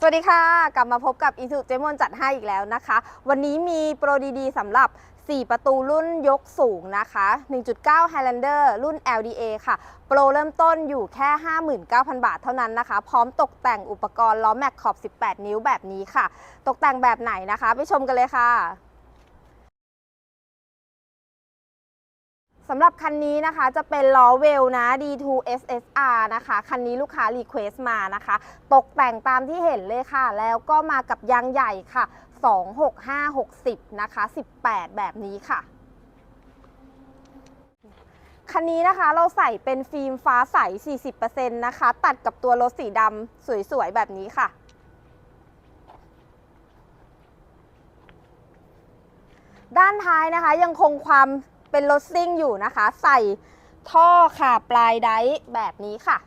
สวัสดีค่ะ กลับมาพบกับอีสุเจมอนจัดให้อีกแล้วนะคะ วันนี้มีโปรดีๆสำหรับ 4 ประตูรุ่นยกสูงนะคะ 1.9 Highlander รุ่น LDA ค่ะ โปรเริ่มต้นอยู่แค่ 59,000 บาทเท่านั้นนะคะ พร้อมตกแต่งอุปกรณ์ล้อแม็กขอบ 18 นิ้วแบบนี้ค่ะ ตกแต่งแบบไหนนะคะ ไปชมกันเลยค่ะ สำหรับคันนี้นะคะจะเป็นล้อเวลนะ D2 SSR นะคะ คันนี้ลูกค้ารีเควสต์มานะคะ ตกแต่งตามที่เห็นเลยค่ะ แล้วก็มากับยางใหญ่ค่ะ 26560 นะคะ 18 แบบนี้ค่ะคันนี้นะคะเราใส่เป็นฟิล์มฟ้าใส 40%นะคะ ตัดกับตัวรถสีดำสวย ๆ แบบนี้ค่ะ ด้านท้ายนะคะยังคงความ เป็นรถซิ่งอยู่นะคะ ใส่ท่อค่ะปลายไดร์แบบนี้ค่ะ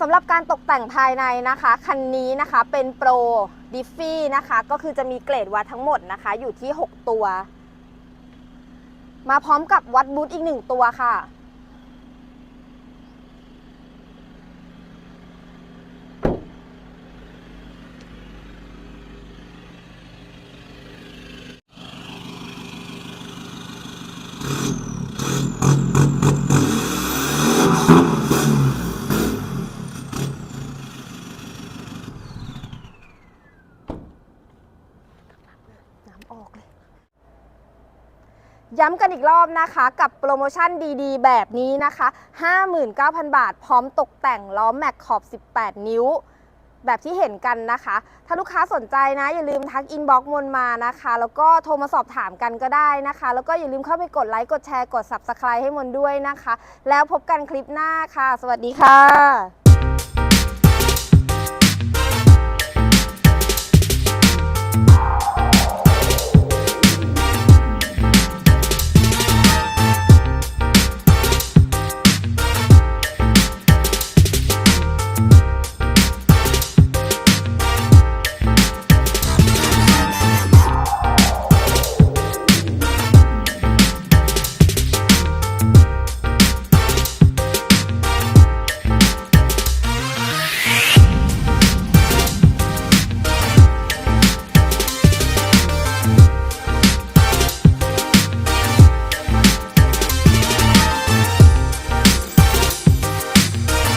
สำหรับการตกแต่งภายในนะคะ คันนี้นะคะเป็นโปรดิฟฟี่นะคะ ก็คือจะมีเกรดวัดทั้งหมดนะคะ อยู่ที่ 6 ตัว มาพร้อมกับวัดบูทอีก 1 ตัวค่ะ น้ำออกเลย ย้ำกันอีกรอบนะคะกับโปรโมชั่นดีๆ แบบนี้นะคะ 59,000 บาท พร้อมตกแต่งล้อแม็กขอบ 18 นิ้ว แบบที่เห็นกันนะคะ ถ้าลูกค้าสนใจนะ อย่าลืมทักอินบ็อกซ์มนมานะคะ แล้วก็โทรมาสอบถามกันก็ได้นะคะ แล้วก็อย่าลืมเข้าไปกดไลค์กดแชร์กด Subscribe ให้มนด้วยนะคะ แล้วพบกันคลิปหน้าค่ะ สวัสดีค่ะ